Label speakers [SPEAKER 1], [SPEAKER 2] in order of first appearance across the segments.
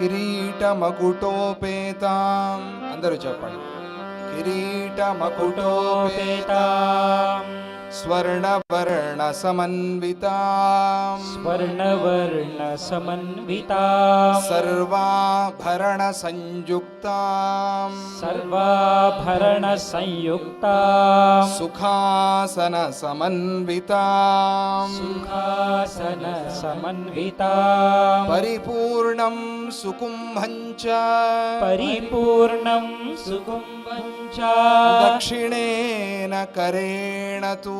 [SPEAKER 1] కిరీటమకుటోపేతాం. అందరూ చెప్పండి. కిరీటమకుటోపేతాం. स्वर्णवर्णसमन्विता स्वर्णवर्णसमन्विता
[SPEAKER 2] सर्वाभरणसंयुक्ता सर्वाभरणसंयुक्ता
[SPEAKER 1] सुखासनसमन्विता सुखासन
[SPEAKER 2] समन्विता परिपूर्णम्
[SPEAKER 1] परिपूर्णं सुकुम्भ
[SPEAKER 2] दक्षिणेन करेण
[SPEAKER 1] तु।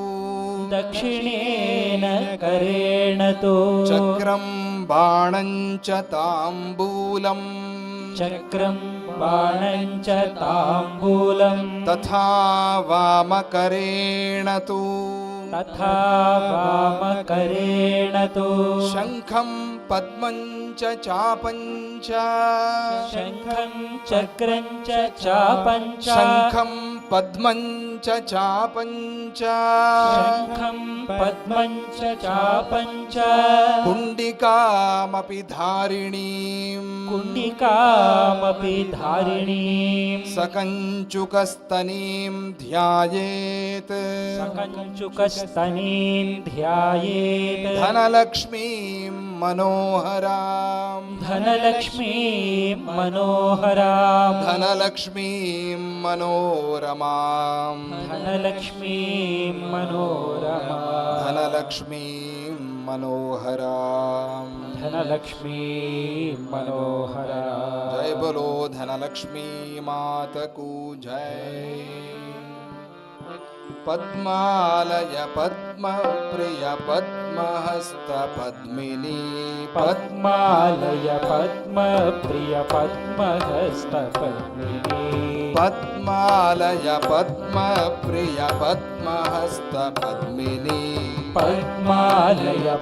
[SPEAKER 1] दक्षिणेन करेण
[SPEAKER 2] तु। चक्रं बाणं
[SPEAKER 1] च ताम्बूलम्। चक्रं
[SPEAKER 2] बाणं च ताम्बूलम्।
[SPEAKER 1] तथा वामकरेण तु। तथा
[SPEAKER 2] वामकरेण तु। शङ्खं पद्मञ्च
[SPEAKER 1] चापञ्च शङ्खं चक्रञ्च
[SPEAKER 2] चापञ्च शङ्खं पद्मञ्च
[SPEAKER 1] चापञ्च शङ्खं पद्मञ्च चापञ्च कुण्डिकामपि
[SPEAKER 2] धारिणीं कुण्डिकामपि धारिणीं सकञ्चुकस्तनीं ध्यायेत्
[SPEAKER 1] सकञ्चुकस्तनीं ध्यायेत् धनलक्ष्मीं मनोहरा धनलक्ष्मी
[SPEAKER 2] मनोहरा धनलक्ष्मी मनोरमा धनलक्ष्मी मनोरमा
[SPEAKER 1] धनलक्ष्मी मनोहरा
[SPEAKER 2] धनलक्ष्मी मनोहरा
[SPEAKER 1] जय बोलो
[SPEAKER 2] धनलक्ष्मी मातकू
[SPEAKER 1] जय। మనోహరా జయ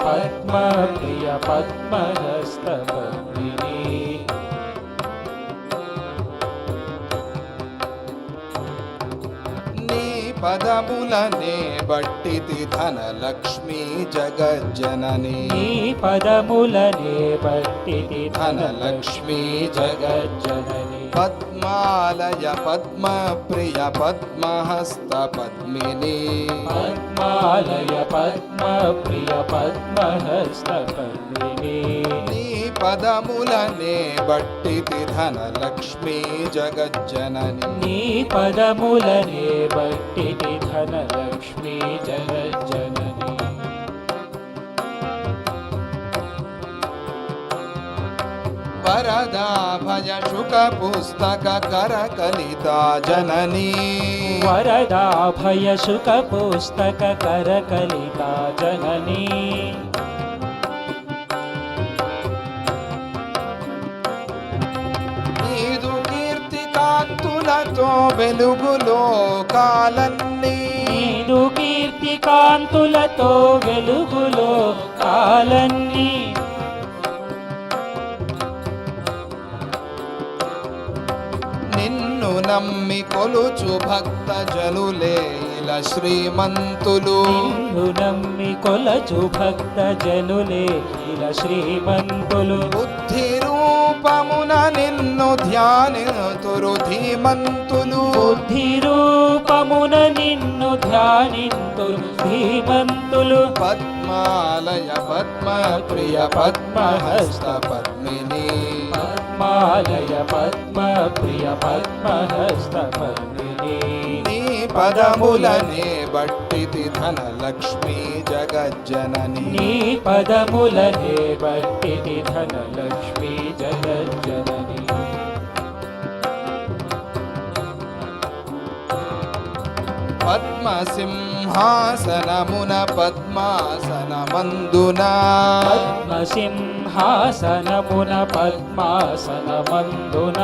[SPEAKER 1] బలో ధనలక్ష్మీ మాతకు జయ పద్మాలయ పద్మ ప్రియ పద్మహస్త పద్మిని
[SPEAKER 2] పద్మాలయ
[SPEAKER 1] పదములనే బట్టితి ధనలక్ష్మీ జగజ్జనని
[SPEAKER 2] నీ పదములనే బట్టిది
[SPEAKER 1] ధనలక్ష్మీ
[SPEAKER 2] జగజ్జనని.
[SPEAKER 1] పద్మాలయ పద్మ ప్రియ పద్మహస్త పద్మిని
[SPEAKER 2] పద్మాలయ పద్మ ప్రియ పద్మహస్త పద్మిని
[SPEAKER 1] నీ పదములనే బట్టితి ధనలక్ష్మీ జగజ్జనని.
[SPEAKER 2] నీ పదములనే బట్టిది ధనలక్ష్మీ జగజ్జనని.
[SPEAKER 1] వరదా భయ శుక పుస్తక కర కలితా జననీ.
[SPEAKER 2] వరదా భయ సుఖ పుస్తక కర కలితా జననీ.
[SPEAKER 1] కాంతులతో వెలుగులో కాలన్నీ
[SPEAKER 2] నీదు కీర్తి కాంతులతో వెలుగులో కాలన్నీ
[SPEAKER 1] నిన్ను నమ్మి కొలుచు భక్త జనులే ఇలా శ్రీమంతులు.
[SPEAKER 2] నిన్ను నమ్మి కొలచు భక్త జనులే ఇలా శ్రీమంతులు.
[SPEAKER 1] నిన్ను ధ్యానితురు ధీమంతులు.
[SPEAKER 2] బుద్ధి రూపమున నిన్ను ధ్యానింతులు ధీమంతులు.
[SPEAKER 1] పద్మాలయ పద్మ ప్రియ పద్మహస్త పద్మిని.
[SPEAKER 2] పద్మాలయ పద్మ ప్రియ పద్మహస్త పద్మిని.
[SPEAKER 1] పదములనే బట్టితి ధనలక్ష్మీ జగజ్జనని
[SPEAKER 2] నీ పదములనే బట్టిది ధనలక్ష్మీ జగజ్జనని
[SPEAKER 1] పద్మసింహాసనమున పద్మాసనమందున
[SPEAKER 2] పద్మసింహాసనమున పద్మాసనమందున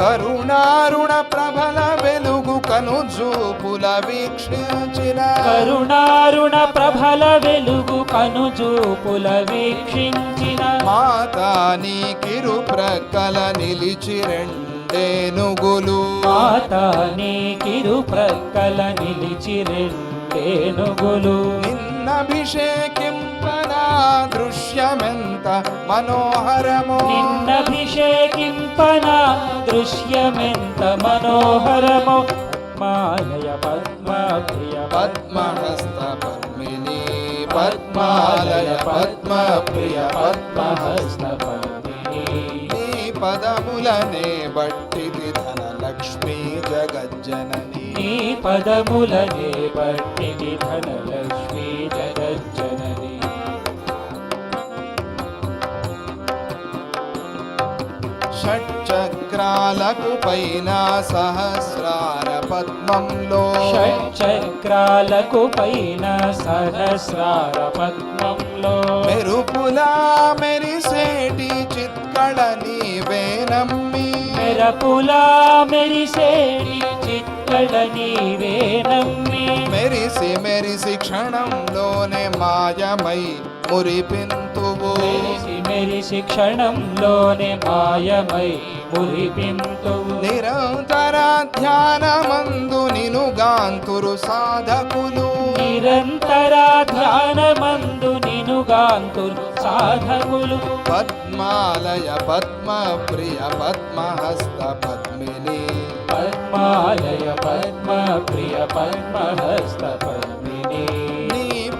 [SPEAKER 1] కరుణారుణ ప్రభల వెలుగు కనుజూపుల వీక్షించిన
[SPEAKER 2] కరుణారుణ ప్రభల వెలుగు కనుజూపుల వీక్షించిన.
[SPEAKER 1] మాతా నీ కిరు ప్రక్కల నిలిచి రెండేనుగులు
[SPEAKER 2] మాత నీ కిరు ప్రక్కల నిలిచి రెండేనుగులు
[SPEAKER 1] నిన్నభిషేకింపనా దృశ్యమెంత మనోహరమో.
[SPEAKER 2] నిన్నభిషేకింపన దృశ్యమెంత మనోహరమో. పద్మాలయ పద్మ ప్రియ
[SPEAKER 1] పద్మహస్త పద్మిని పద్మాలయ పద్మ ప్రియ పద్మహస్త
[SPEAKER 2] పద్మిని.
[SPEAKER 1] నీ పదములనే బట్టిది ధనలక్ష్మీ జగజ్జనని.
[SPEAKER 2] నీ పదములనే బట్టిది ధనలక్ష్మీ జగజ్జనని.
[SPEAKER 1] షట్చక్రాలకు పైన సహస్రార పద్మంలో.
[SPEAKER 2] షట్చక్రాలకు పైన సహస్రార పద్మంలో.
[SPEAKER 1] మెరుపులా మెరిసేటి చిత్కళ నీవేనమ్మి
[SPEAKER 2] మెరపులా మెరిసేటి చిత్తడ నీవే నమ్మి.
[SPEAKER 1] మెరిసి మెరిసి క్షణంలోనే మాయమై మురిపింతువు
[SPEAKER 2] మెరిసి మెరిసి క్షణంలోనే మాయమై మురిపింతువు
[SPEAKER 1] నిరంతర ధ్యానమందు నినుగాంతురు సాధకులు.
[SPEAKER 2] నిరంతర ధ్యానమందు నినుగాంతులు సాధకులు.
[SPEAKER 1] పద్మాలయ పద్మ ప్రియ పద్మహస్త పద్మిని.
[SPEAKER 2] పద్మాలయ పద్మ ప్రియ పద్మహస్త పద్మిని.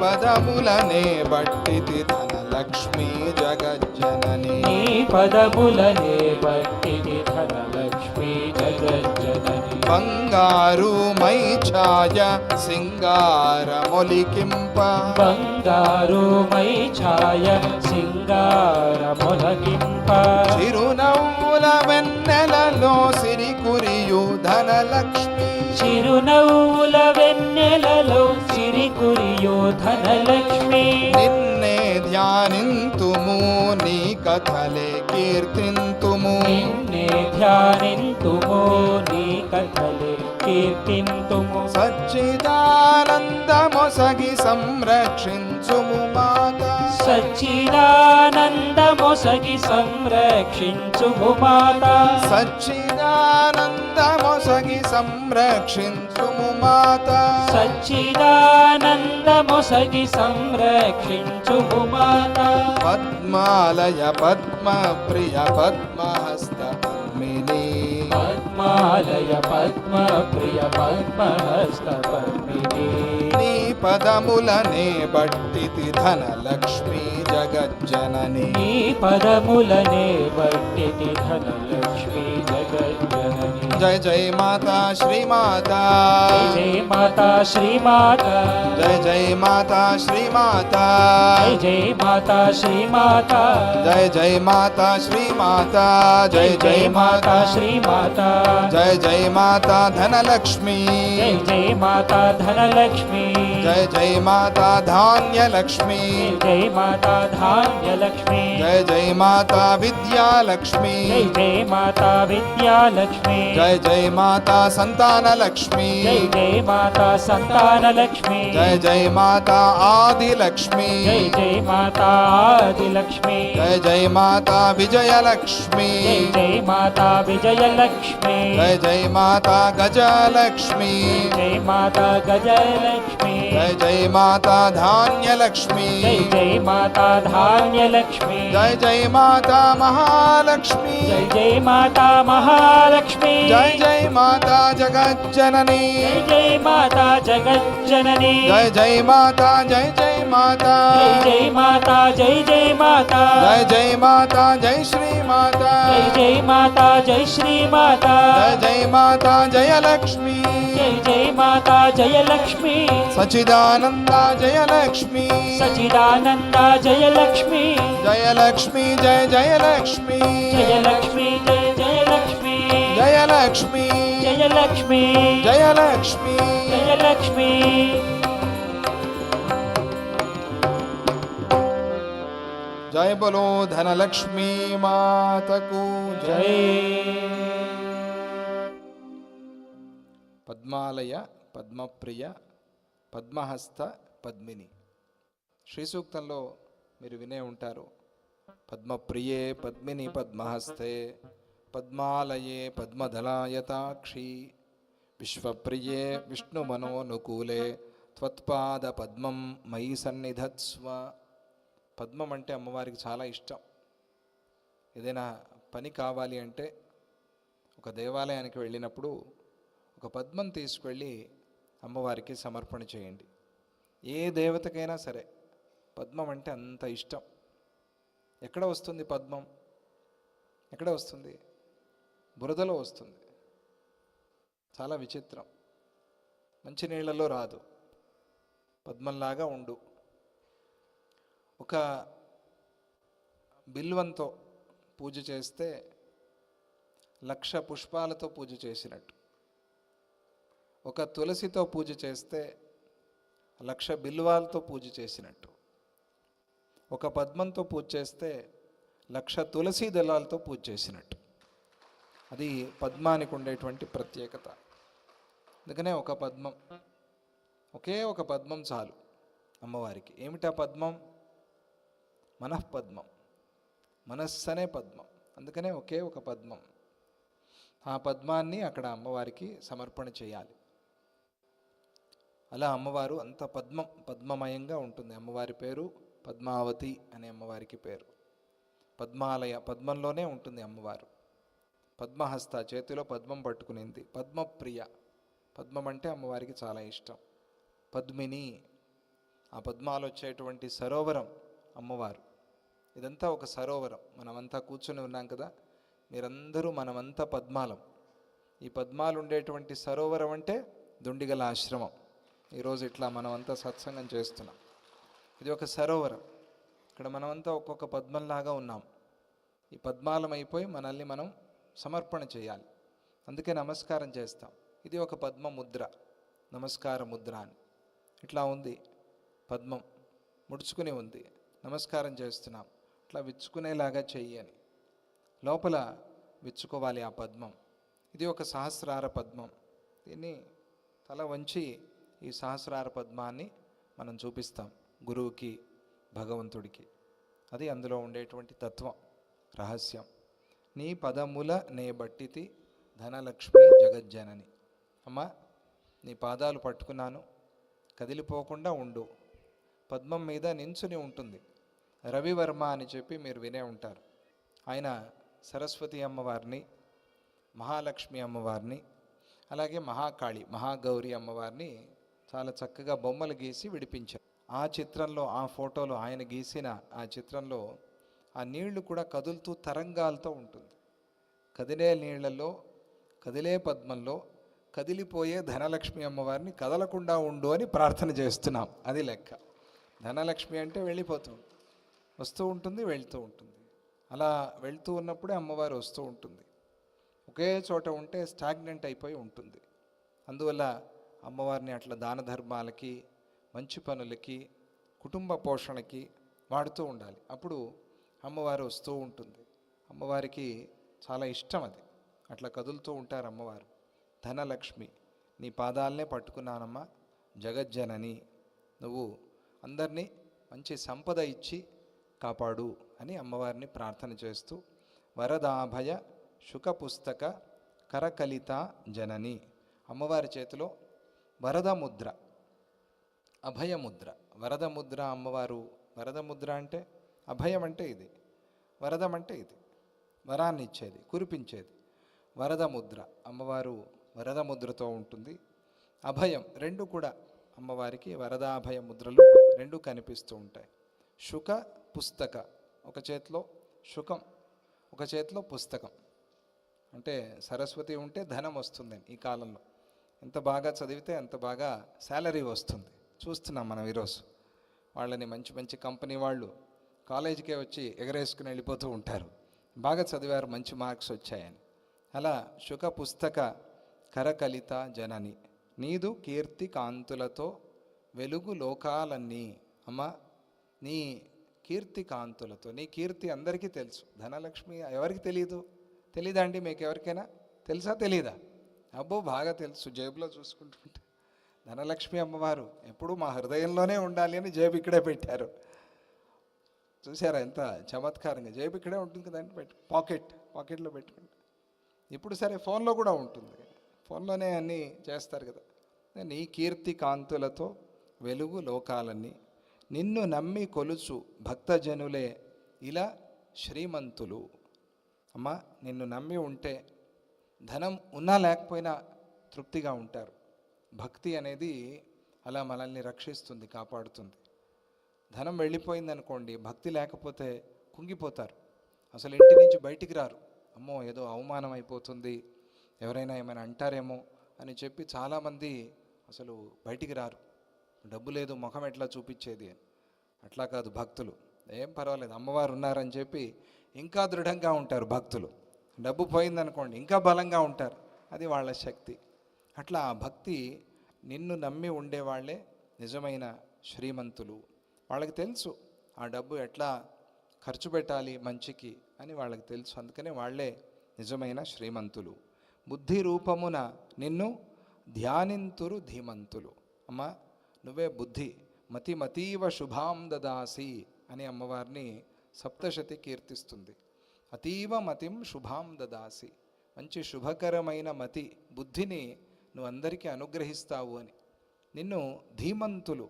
[SPEAKER 1] పదములనే బట్టితి ధనలక్ష్మీ జగజ్జనని.
[SPEAKER 2] నీ పదములనే బట్టిది ధనలక్ష్మీ జగజ్జనని.
[SPEAKER 1] బంగారు మై ఛాయ సింగారమొలికింప
[SPEAKER 2] బంగారు మై ఛాయ సింగార మొలగింప
[SPEAKER 1] చిరునవ్వుల వెన్నెలలో సిరి కురియు ధనలక్ష్మి.
[SPEAKER 2] చిరునవ్వుల వెన్నెలలో సిరి కురియో ధనలక్ష్మి.
[SPEAKER 1] నిన్నే ధ్యానింతుము నీ కథలే కీర్తింతుము.
[SPEAKER 2] నిన్నే ధ్యానింతుమో నీ కథలే కీర్తింతుము.
[SPEAKER 1] సచ్చిదానందమొసగి సంరక్షించుము మాత.
[SPEAKER 2] సచ్చిదానందమొసగి సంరక్షించుము మాత.
[SPEAKER 1] సచ్చిదానందమొసగి సంరక్షించుము మాత.
[SPEAKER 2] సచ్చిదానందమొసగి సంరక్షించుము మాత.
[SPEAKER 1] పద్మాలయ పద్మ ప్రియ పద్మహస్త పద్మిని.
[SPEAKER 2] పద్మాలయ పద్మ ప్రియ పద్మహస్త పద్మిని.
[SPEAKER 1] నీ పదములనే బట్టితి ధనలక్ష్మీ జగజ్జనని.
[SPEAKER 2] నీ పదములనే బట్టిటి ధనలక్ష్మి जय
[SPEAKER 1] जय माता श्री माता।
[SPEAKER 2] जय माता श्री माता।
[SPEAKER 1] जय जय माता श्री
[SPEAKER 2] माता। जय माता श्री
[SPEAKER 1] माता। जय जय माता श्री माता। जय
[SPEAKER 2] जय
[SPEAKER 1] माता श्री माता। जय
[SPEAKER 2] जय माता धनलक्ष्मी। जय
[SPEAKER 1] जय माता धनलक्ष्मी। जय
[SPEAKER 2] जय माता धान्य लक्ष्मी
[SPEAKER 1] जय माता धान्य लक्ष्मी
[SPEAKER 2] जय जय माता विद्या
[SPEAKER 1] लक्ष्मी जय माता विद्या
[SPEAKER 2] लक्ष्मी जय जय माता
[SPEAKER 1] संतान लक्ष्मी जय जय
[SPEAKER 2] माता संतान लक्ष्मी जय
[SPEAKER 1] जय माता आदि लक्ष्मी
[SPEAKER 2] जय जय माता आदि
[SPEAKER 1] लक्ष्मी जय जय माता विजय लक्ष्मी
[SPEAKER 2] जय माता विजय लक्ष्मी
[SPEAKER 1] जय जय माता गजलक्ष्मी
[SPEAKER 2] जय माता गजलक्ष्मी జై మాతా గజలక్ష్మి
[SPEAKER 1] జయ జయ మాతా ధాన్యలక్ష్మీ
[SPEAKER 2] జై జై మాతా ధాన్యలక్ష్మి
[SPEAKER 1] జయ జయ మాతా మహాలక్ష్మీ
[SPEAKER 2] జై జై మాతా మహాలక్ష్మి
[SPEAKER 1] జయ జయ మాతా జగజ్జనని
[SPEAKER 2] జై జై మాతా జగజ్జనని
[SPEAKER 1] జయ జయ మాతా జయ జయ మాతా
[SPEAKER 2] జై జై మాతా జై జై మాతా
[SPEAKER 1] జయ జయ మాతా జయ శ్రీ మాతా
[SPEAKER 2] జై జై మాతా జై శ్రీ మాతా
[SPEAKER 1] జయ జయ మాతా జయలక్ష్మీ
[SPEAKER 2] జై జై మాతా జయలక్ష్మి
[SPEAKER 1] సచిదానంద జయలక్ష్మీ
[SPEAKER 2] సచిదానంద జయలక్ష్మి
[SPEAKER 1] జయలక్ష్మీ జయ జయలక్ష్మీ
[SPEAKER 2] జయలక్ష్మి జయ జయలక్ష్మి
[SPEAKER 1] జయలక్ష్మీ
[SPEAKER 2] జయలక్ష్మి
[SPEAKER 1] జయలక్ష్మీ
[SPEAKER 2] జయలక్ష్మి
[SPEAKER 1] జయ బలో ధనలక్ష్మీ మాతకు జయ
[SPEAKER 2] జై
[SPEAKER 1] పద్మాలయ పద్మప్రియ పద్మహస్త పద్మిని. శ్రీ సూక్తంలో మీరు వినే ఉంటారు పద్మప్రియే పద్మిని పద్మహస్తే పద్మాలయే పద్మధలాయతాక్షి విశ్వప్రియే విష్ణుమనోనుకూలే త్వత్పాద పద్మం మయి సన్నిధత్స్వ. పద్మం అంటే అమ్మవారికి చాలా ఇష్టం. ఏదైనా పని కావాలి అంటే ఒక దేవాలయానికి వెళ్ళినప్పుడు ఒక పద్మం తీసుకువెళ్ళి అమ్మవారికి సమర్పణ చేయండి. ఏ దేవతకైనా సరే పద్మం అంటే అంత ఇష్టం. ఎక్కడ వస్తుంది పద్మం? ఎక్కడ వస్తుంది? బురదలో వస్తుంది. చాలా విచిత్రం. మంచి నీళ్ళలో రాదు. పద్మంలాగా ఉండు. ఒక బిల్వంతో పూజ చేస్తే లక్ష పుష్పాలతో పూజ చేసినట్టు. ఒక తులసితో పూజ చేస్తే లక్ష బిల్వాలతో పూజ చేసినట్టు. ఒక పద్మంతో పూజ చేస్తే లక్ష తులసి దళాలతో పూజ చేసినట్టు. అది పద్మానికి ఉండేటువంటి ప్రత్యేకత. అందుకనే ఒక పద్మం ఒకే ఒక పద్మం చాలు అమ్మవారికి. ఏమిటా పద్మం? మనఃపద్మం మనస్సు అనే పద్మం. అందుకనే ఒకే ఒక పద్మం. ఆ పద్మాన్ని అక్కడ అమ్మవారికి సమర్పణ చేయాలి. అలా అమ్మవారు అంత పద్మం పద్మమయంగా ఉంటుంది. అమ్మవారి పేరు పద్మావతి అనే అమ్మవారికి పేరు. పద్మాలయ పద్మంలోనే ఉంటుంది అమ్మవారు. పద్మహస్త చేతిలో పద్మం పట్టుకునింది. పద్మప్రియ. పద్మం అంటే అమ్మవారికి చాలా ఇష్టం. పద్మిని. ఆ పద్మాలు వచ్చేటువంటి సరోవరం అమ్మవారు. ఇదంతా ఒక సరోవరం. మనమంతా కూర్చొని ఉన్నాం కదా. మీరందరూ మనమంతా పద్మాలం. ఈ పద్మాలు ఉండేటువంటి సరోవరం అంటే దుండిగల ఆశ్రమం. ఈరోజు ఇట్లా మనమంతా సత్సంగం చేస్తున్నాం. ఇది ఒక సరోవరం. ఇక్కడ మనమంతా ఒక్కొక్క పద్మంలాగా ఉన్నాం. ఈ పద్మాలం అయిపోయి మనల్ని మనం సమర్పణ చేయాలి. అందుకే నమస్కారం చేస్తాం. ఇది ఒక పద్మ ముద్ర నమస్కార ముద్ర అని. ఇట్లా ఉంది. పద్మం ముడుచుకుని ఉంది. నమస్కారం చేస్తున్నాం. ఇట్లా విచ్చుకునేలాగా చెయ్యి అని. లోపల విచ్చుకోవాలి ఆ పద్మం. ఇది ఒక సహస్రార పద్మం. దీన్ని తల వంచి ఈ సహస్రార పద్మాన్ని మనం చూపిస్తాం గురువుకి భగవంతుడికి. అది అందులో ఉండేటువంటి తత్వం రహస్యం. నీ పదముల నే బట్టితి ధనలక్ష్మి జగజ్జనని. అమ్మా నీ పాదాలు పట్టుకున్నాను కదిలిపోకుండా ఉండు. పద్మం మీద నించుని ఉంటుంది. రవివర్మ అని చెప్పి మీరు వినే ఉంటారు. ఆయన సరస్వతి అమ్మవారిని మహాలక్ష్మి అమ్మవారిని అలాగే మహాకాళి మహాగౌరి అమ్మవారిని చాలా చక్కగా బొమ్మలు గీసి విడిపించారు. ఆ చిత్రంలో ఆ ఫోటోలో ఆయన గీసిన ఆ చిత్రంలో ఆ నీళ్ళు కూడా కదులుతూ తరంగాలతో ఉంటుంది. కదిలే నీళ్ళలో కదిలే పద్మంలో కదిలిపోయే ధనలక్ష్మి అమ్మవారిని కదలకుండా ఉండు అని ప్రార్థన చేస్తున్నాం. అది లెక్క. ధనలక్ష్మి అంటే వెళ్ళిపోతుంది వస్తూ ఉంటుంది వెళ్తూ ఉంటుంది. అలా వెళ్తూ ఉన్నప్పుడే అమ్మవారు వస్తూ ఉంటుంది. ఒకే చోట ఉంటే స్టాగ్నెంట్ అయిపోయి ఉంటుంది. అందువల్ల అమ్మవారిని అట్లా దాన ధర్మాలకి మంచి పనులకి కుటుంబ పోషణకి వాడుతూ ఉండాలి. అప్పుడు అమ్మవారు వస్తూ ఉంటుంది. అమ్మవారికి చాలా ఇష్టం అది. అట్లా కదులుతూ ఉంటారు అమ్మవారు. ధనలక్ష్మి నీ పాదాలనే పట్టుకున్నానమ్మా జగజ్జనని. నువ్వు అందరినీ మంచి సంపద ఇచ్చి కాపాడు అని అమ్మవారిని ప్రార్థన చేస్తూ వరదాభయ శుక పుస్తక కరకలిత జనని. అమ్మవారి చేతిలో వరద ముద్ర అభయముద్ర. వరద ముద్ర అమ్మవారు వరద ముద్ర అంటే అభయం అంటే ఇది వరదం అంటే ఇది వరాన్ని ఇచ్చేది కురిపించేది. వరద ముద్ర అమ్మవారు వరద ముద్రతో ఉంటుంది. అభయం రెండు కూడా అమ్మవారికి వరదాభయ ముద్రలు రెండు కనిపిస్తూ ఉంటాయి. శుక పుస్తక ఒక చేతిలో శుకం ఒక చేతిలో పుస్తకం. అంటే సరస్వతి ఉంటే ధనం వస్తుందని ఈ కాలంలో. ఎంత బాగా చదివితే అంత బాగా శాలరీ వస్తుంది. చూస్తున్నాం మనం ఈరోజు. వాళ్ళని మంచి మంచి కంపెనీ వాళ్ళు కాలేజీకే వచ్చి ఎగరేసుకుని వెళ్ళిపోతూ ఉంటారు. బాగా చదివారు మంచి మార్క్స్ వచ్చాయని. అలా శుక పుస్తక కరకలిత జనని. నీదు కీర్తి కాంతులతో వెలుగు లోకాలన్నీ. అమ్మ నీ కీర్తి కాంతులతో. నీ కీర్తి అందరికీ తెలుసు. ధనలక్ష్మి ఎవరికి తెలియదు తెలీదా అండి మీకు ఎవరికైనా తెలుసా తెలీదా? అబ్బో బాగా తెలుసు. జేబులో చూసుకుంటుంటే. ధనలక్ష్మి అమ్మవారు ఎప్పుడూ మా హృదయంలోనే ఉండాలి అని జేబు ఇక్కడే పెట్టారు. చూసారా ఎంత చమత్కారంగా? జేబు ఇక్కడే ఉంటుంది కదండి పెట్టు పాకెట్ పాకెట్లో పెట్టుకుంటా. ఇప్పుడు సరే ఫోన్లో కూడా ఉంటుంది. ఫోన్లోనే అన్నీ చేస్తారు కదా. నీ కీర్తి కాంతులతో వెలుగు లోకాలన్నీ నిన్ను నమ్మి కొలుచు భక్తజనులే ఇలా శ్రీమంతులు. అమ్మా నిన్ను నమ్మి ఉంటే ధనం ఉన్నా లేకపోయినా తృప్తిగా ఉంటారు. భక్తి అనేది అలా మనల్ని రక్షిస్తుంది కాపాడుతుంది. ధనం వెళ్ళిపోయింది అనుకోండి భక్తి లేకపోతే కుంగిపోతారు. అసలు ఇంటి నుంచి బయటికి రారు. అమ్మో ఏదో అవమానం అయిపోతుంది ఎవరైనా ఏమైనా అంటారేమో అని చెప్పి చాలామంది అసలు బయటికి రారు. డబ్బు లేదు ముఖం ఎట్లా చూపించేది అని. అట్లా కాదు భక్తులు. ఏం పర్వాలేదు అమ్మవారు ఉన్నారని చెప్పి ఇంకా దృఢంగా ఉంటారు భక్తులు. డబ్బు పోయిందనుకోండి ఇంకా బలంగా ఉంటారు. అది వాళ్ళ శక్తి. అట్లా ఆ భక్తి నిన్ను నమ్మి ఉండేవాళ్ళే నిజమైన శ్రీమంతులు. వాళ్ళకి తెలుసు ఆ డబ్బు ఎట్లా ఖర్చు పెట్టాలి మంచికి అని వాళ్ళకి తెలుసు. అందుకనే వాళ్ళే నిజమైన శ్రీమంతులు. బుద్ధి రూపమున నిన్ను ధ్యానింతురు ధీమంతులు. అమ్మా నువ్వే బుద్ధి. మతి మతీవ శుభాం దదాసి అని అమ్మవారిని సప్తశతి కీర్తిస్తుంది. అతీవ మతిం శుభాం దదాసి మంచి శుభకరమైన మతి బుద్ధిని నువ్వు అందరికీ అనుగ్రహిస్తావు అని. నిన్ను ధీమంతులు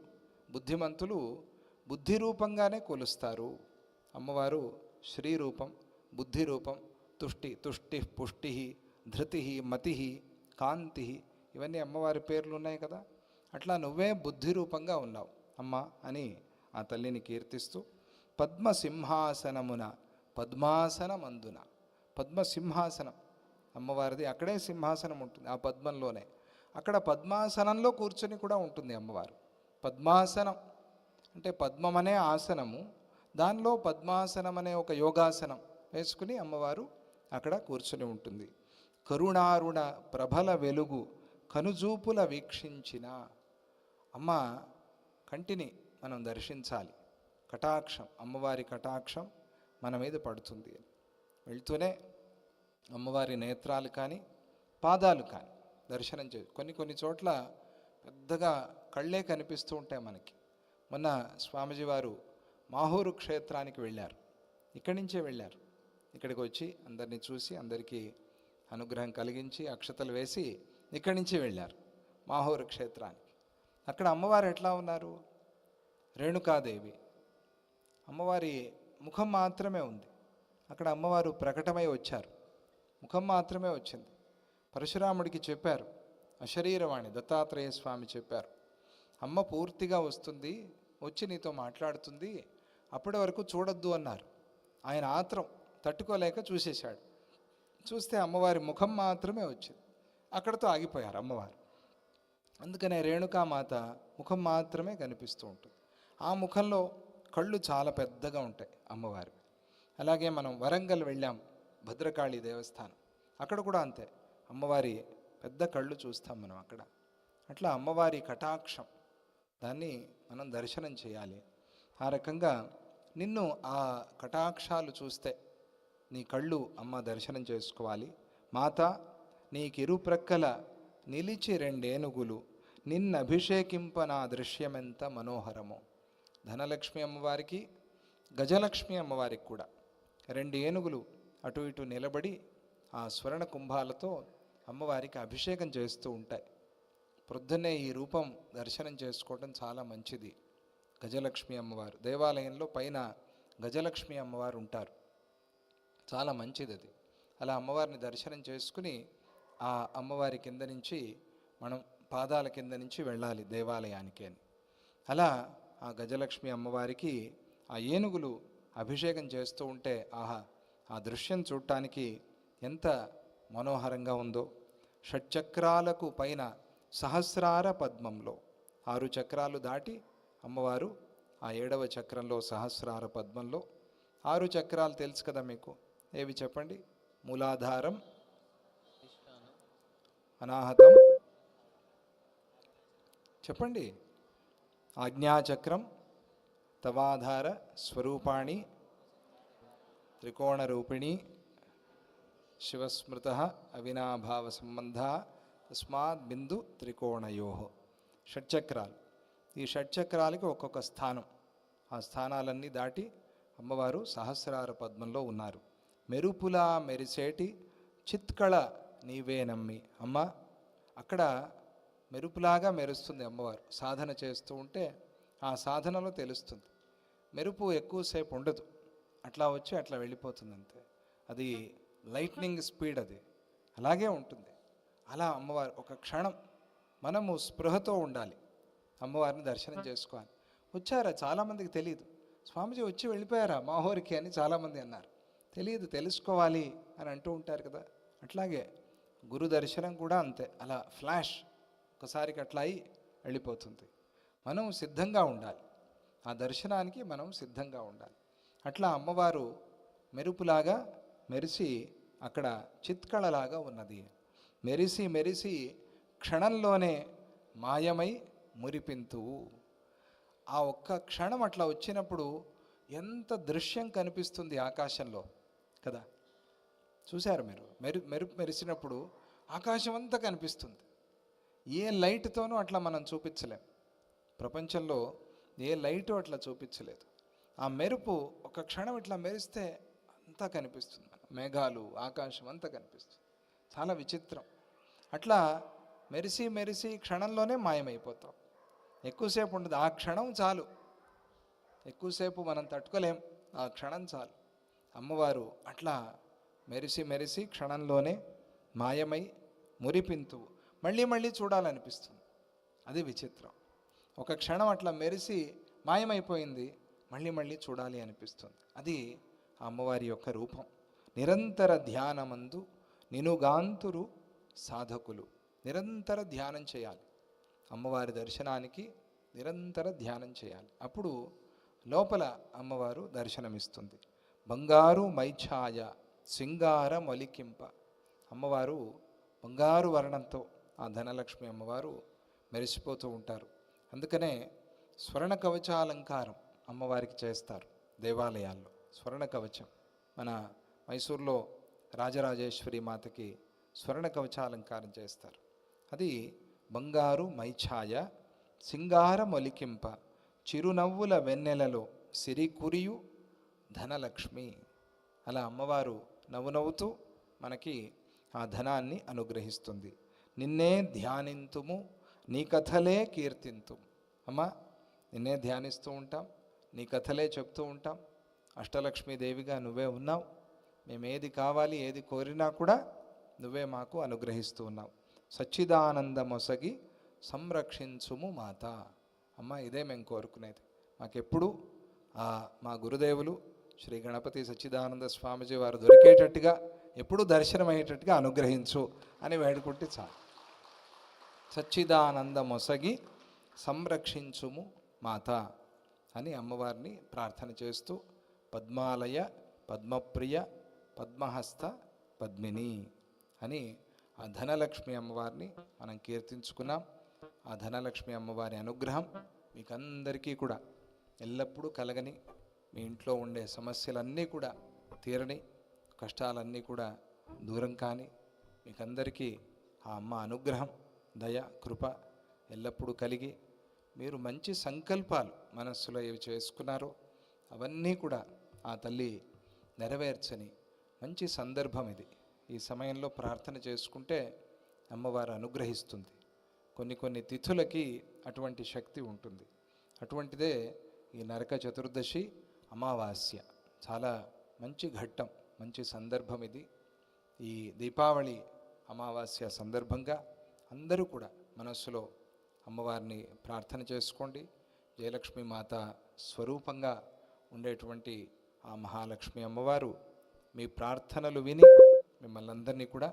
[SPEAKER 1] బుద్ధిమంతులు బుద్ధి రూపంగానే కొలుస్తారు. అమ్మవారు శ్రీరూపం బుద్ధి రూపం తుష్టి తుష్టి పుష్టి ధృతి మతి కాంతి ఇవన్నీ అమ్మవారి పేర్లు ఉన్నాయి కదా. అట్లా నువ్వే బుద్ధి రూపంగా ఉన్నావు. అమ్మ అని ఆ తల్లిని కీర్తిస్తూ పద్మసింహాసనమున పద్మాసనమందున పద్మసింహాసనం. అమ్మవారిది అక్కడే సింహాసనం ఉంటుంది ఆ పద్మంలోనే. అక్కడ పద్మాసనంలో కూర్చొని కూడా ఉంటుంది అమ్మవారు. పద్మాసనం అంటే పద్మం అనే ఆసనము దానిలో పద్మాసనం అనే ఒక యోగాసనం వేసుకుని అమ్మవారు అక్కడ కూర్చొని ఉంటుంది. కరుణారుణ ప్రభల వెలుగు కనుజూపుల వీక్షించిన. అమ్మ కంటిని మనం దర్శించాలి. కటాక్షం అమ్మవారి కటాక్షం మన మీద పడుతుంది. అని వెళ్తూనే అమ్మవారి నేత్రాలు కానీ పాదాలు కానీ దర్శనం చే కొన్ని కొన్ని చోట్ల పెద్దగా కళ్ళే కనిపిస్తూ ఉంటాయి మనకి. మొన్న స్వామిజీ వారు మాహూరు క్షేత్రానికి వెళ్ళారు. ఇక్కడి నుంచే వెళ్ళారు. ఇక్కడికి వచ్చి అందరినీ చూసి అందరికీ అనుగ్రహం కలిగించి అక్షతలు వేసి ఇక్కడి నుంచి వెళ్ళారు మాహూరు క్షేత్రానికి. అక్కడ అమ్మవారు ఎట్లా ఉన్నారు? రేణుకాదేవి. అమ్మవారి ముఖం మాత్రమే ఉంది. అక్కడ అమ్మవారు ప్రకటమై వచ్చారు. ముఖం మాత్రమే వచ్చింది. పరశురాముడికి చెప్పారు. అశరీరవాణి దత్తాత్రేయ స్వామి చెప్పారు. అమ్మ పూర్తిగా వస్తుంది వచ్చి నీతో మాట్లాడుతుంది అప్పటి వరకు చూడొద్దు అన్నారు. ఆయన ఆత్రం తట్టుకోలేక చూసేశాడు. చూస్తే అమ్మవారి ముఖం మాత్రమే వచ్చింది. అక్కడతో ఆగిపోయారు అమ్మవారు. అందుకనే రేణుకామాత ముఖం మాత్రమే కనిపిస్తూ ఉంటుంది. ఆ ముఖంలో కళ్ళు చాలా పెద్దగా ఉంటాయి అమ్మవారి. అలాగే మనం వరంగల్ వెళ్ళాం భద్రకాళి దేవస్థానం. అక్కడ కూడా అంతే అమ్మవారి పెద్ద కళ్ళు చూస్తాం మనం అక్కడ. అట్లా అమ్మవారి కటాక్షం దాన్ని మనం దర్శనం చేయాలి. ఆ రకంగా నిన్ను ఆ కటాక్షాలు చూస్తే నీ కళ్ళు అమ్మ దర్శనం చేసుకోవాలి. మాత నీకిరు ప్రక్కల నిలిచి రెండేనుగులు నిన్ను అభిషేకింప నా దృశ్యమెంత మనోహరమో. ధనలక్ష్మి అమ్మవారికి గజలక్ష్మి అమ్మవారికి కూడా రెండు ఏనుగులు అటు ఇటు నిలబడి ఆ స్వర్ణ కుంభాలతో అమ్మవారికి అభిషేకం చేస్తూ ఉంటాయి. ప్రొద్దున్నే ఈ రూపం దర్శనం చేసుకోవడం చాలా మంచిది. గజలక్ష్మి అమ్మవారు దేవాలయంలో పైన గజలక్ష్మి అమ్మవారు ఉంటారు. చాలా మంచిది అది. అలా అమ్మవారిని దర్శనం చేసుకుని ఆ అమ్మవారి కింద నుంచి మనం పాదాల కింద నుంచి వెళ్ళాలి దేవాలయానికి అని. అలా ఆ గజలక్ష్మి అమ్మవారికి ఆ ఏనుగులు అభిషేకం చేస్తూ ఉంటే ఆహా ఆ దృశ్యం చూడటానికి ఎంత మనోహరంగా ఉందో. షట్చక్రాలకు పైన సహస్రార పద్మంలో ఆరు చక్రాలు దాటి అమ్మవారు ఆ ఏడవ చక్రంలో సహస్రార పద్మంలో ఆరు చక్రాలు తెలుసు కదా మీకు? ఏవి చెప్పండి? మూలాధారం అనాహతం. చెప్పండి. ఆజ్ఞాచక్రం తవాధార స్వరూపాణి త్రికోణరూపిణి శివస్మృత అవినాభావ సంబంధ తస్మాత్ బిందు త్రికోణయో. షట్చక్రాలు. ఈ షట్చక్రాలకి ఒక్కొక్క స్థానం. ఆ స్థానాలన్నీ దాటి అమ్మవారు సహస్రార పద్మంలో ఉన్నారు. మెరుపులా మెరిసేటి చిత్కళ నీవే నమ్మి. అమ్మ అక్కడ మెరుపులాగా మెరుస్తుంది అమ్మవారు. సాధన చేస్తూ ఉంటే ఆ సాధనలో తెలుస్తుంది. మెరుపు ఎక్కువసేపు ఉండదు. అట్లా వచ్చి అట్లా వెళ్ళిపోతుంది అంతే అది లైట్నింగ్ స్పీడ్ అది. అలాగే ఉంటుంది. అలా అమ్మవారు ఒక క్షణం మనము స్పృహతో ఉండాలి. అమ్మవారిని దర్శనం చేసుకోవాలి. వచ్చారా? చాలామందికి తెలియదు స్వామిజీ వచ్చి వెళ్ళిపోయారా? మా ఊరికి అని చాలామంది అన్నారు. తెలియదు తెలుసుకోవాలి అని అంటూ ఉంటారు కదా. అట్లాగే గురు దర్శనం కూడా అంతే. అలా ఫ్లాష్ ఒకసారికి అట్లా అయి వెళ్ళిపోతుంది. మనం సిద్ధంగా ఉండాలి. ఆ దర్శనానికి మనం సిద్ధంగా ఉండాలి. అట్లా అమ్మవారు మెరుపులాగా మెరిసి అక్కడ చిత్కళలాగా ఉన్నది. మెరిసి మెరిసి క్షణంలోనే మాయమై మురిపింతువు ఆ ఒక్క క్షణం అట్లా వచ్చినప్పుడు ఎంత దృశ్యం కనిపిస్తుంది ఆకాశంలో కదా? చూశారు మీరు? మెరు మెరుపు మెరిసినప్పుడు ఆకాశం అంతా కనిపిస్తుంది. ఏ లైట్తోనూ అట్లా మనం చూపించలేం. ప్రపంచంలో ఏ లైటు అట్లా చూపించలేదు. ఆ మెరుపు ఒక క్షణం ఇట్లా మెరిస్తే అంతా కనిపిస్తుంది మేఘాలు ఆకాశం అంతా కనిపిస్తుంది. చాలా విచిత్రం. అట్లా మెరిసి మెరిసి క్షణంలోనే మాయమైపోతాం. ఎక్కువసేపు ఉండదు. ఆ క్షణం చాలు. ఎక్కువసేపు మనం తట్టుకోలేం. ఆ క్షణం చాలు. అమ్మవారు అట్లా మెరిసి మెరిసి క్షణంలోనే మాయమై మురిపింతువు. మళ్ళీ మళ్ళీ చూడాలనిపిస్తుంది. అది విచిత్రం. ఒక క్షణం అట్లా మెరిసి మాయమైపోయింది మళ్ళీ మళ్ళీ చూడాలి అనిపిస్తుంది. అది అమ్మవారి యొక్క రూపం. నిరంతర ధ్యానమందు నినుగాంతురు సాధకులు. నిరంతర ధ్యానం చేయాలి. అమ్మవారి దర్శనానికి నిరంతర ధ్యానం చేయాలి. అప్పుడు లోపల అమ్మవారు దర్శనమిస్తుంది. బంగారు మైఛాయ సింగార మొలికింప. అమ్మవారు బంగారు వర్ణంతో ఆ ధనలక్ష్మి అమ్మవారు మెరిసిపోతూ ఉంటారు. అందుకనే స్వర్ణ కవచాలంకారం అమ్మవారికి చేస్తారు దేవాలయాల్లో. స్వర్ణ కవచం. మన మైసూర్లో రాజరాజేశ్వరి మాతకి స్వర్ణ కవచాలంకారం చేస్తారు. అది బంగారు మైఛాయ సింగార మొలికింప చిరునవ్వుల వెన్నెలలో సిరికురియు ధనలక్ష్మి. అలా అమ్మవారు నవ్వు నవ్వుతూ మనకి ఆ ధనాన్ని అనుగ్రహిస్తుంది. నిన్నే ధ్యానింతుము నీ కథలే కీర్తింతు. అమ్మా నిన్నే ధ్యానిస్తూ ఉంటాం నీ కథలే చెప్తూ ఉంటాం. అష్టలక్ష్మీదేవిగా నువ్వే ఉన్నావు. మేము ఏది కావాలి ఏది కోరినా కూడా నువ్వే మాకు అనుగ్రహిస్తూ ఉన్నావు. సచ్చిదానందమొసగి సంరక్షించుము మాత. అమ్మ ఇదే మేము కోరుకునేది. మాకెప్పుడు మా గురుదేవులు శ్రీ గణపతి సచ్చిదానంద స్వామిజీ వారు దొరికేటట్టుగా ఎప్పుడూ దర్శనమయ్యేటట్టుగా అనుగ్రహించు. అని వేడుకుంటే చాలు. సచ్చిదానందమొసగి సంరక్షించుము మాత అని అమ్మవారిని ప్రార్థన చేస్తూ పద్మాలయ పద్మప్రియ పద్మహస్త పద్మిని అని ఆ ధనలక్ష్మి అమ్మవారిని మనం కీర్తించుకున్నాం. ఆ ధనలక్ష్మి అమ్మవారి అనుగ్రహం మీకందరికీ కూడా ఎల్లప్పుడూ కలగని మీ ఇంట్లో ఉండే సమస్యలన్నీ కూడా తీరని కష్టాలన్నీ కూడా దూరం కానీ మీకందరికీ ఆ అమ్మ అనుగ్రహం దయ కృప ఎల్లప్పుడూ కలిగి మీరు మంచి సంకల్పాలు మనస్సులో ఏవి చేసుకున్నారో అవన్నీ కూడా ఆ తల్లి నెరవేర్చని మంచి సందర్భం ఇది. ఈ సమయంలో ప్రార్థన చేసుకుంటే అమ్మవారు అనుగ్రహిస్తుంది. కొన్ని కొన్ని తిథులకి అటువంటి శక్తి ఉంటుంది. అటువంటిదే ఈ నరక చతుర్దశి అమావాస్య. చాలా మంచి ఘట్టం మంచి సందర్భం ఇది. ఈ దీపావళి అమావాస్య సందర్భంగా అందరూ కూడా మనస్సులో అమ్మవారిని ప్రార్థన చేసుకోండి. జయలక్ష్మి మాత స్వరూపంగా ఉండేటువంటి ఆ మహాలక్ష్మి అమ్మవారు మీ ప్రార్థనలు విని మిమ్మల్ని అందరినీ కూడా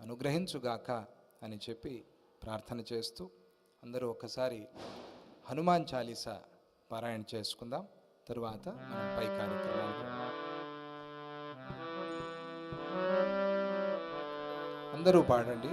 [SPEAKER 1] అనుగ్రహించుగాక అని చెప్పి ప్రార్థన చేస్తూ అందరూ ఒకసారి హనుమాన్ చాలీసా పారాయణ చేసుకుందాం. తరువాత మనం పై కార్యక్రమం అందరూ పాడండి.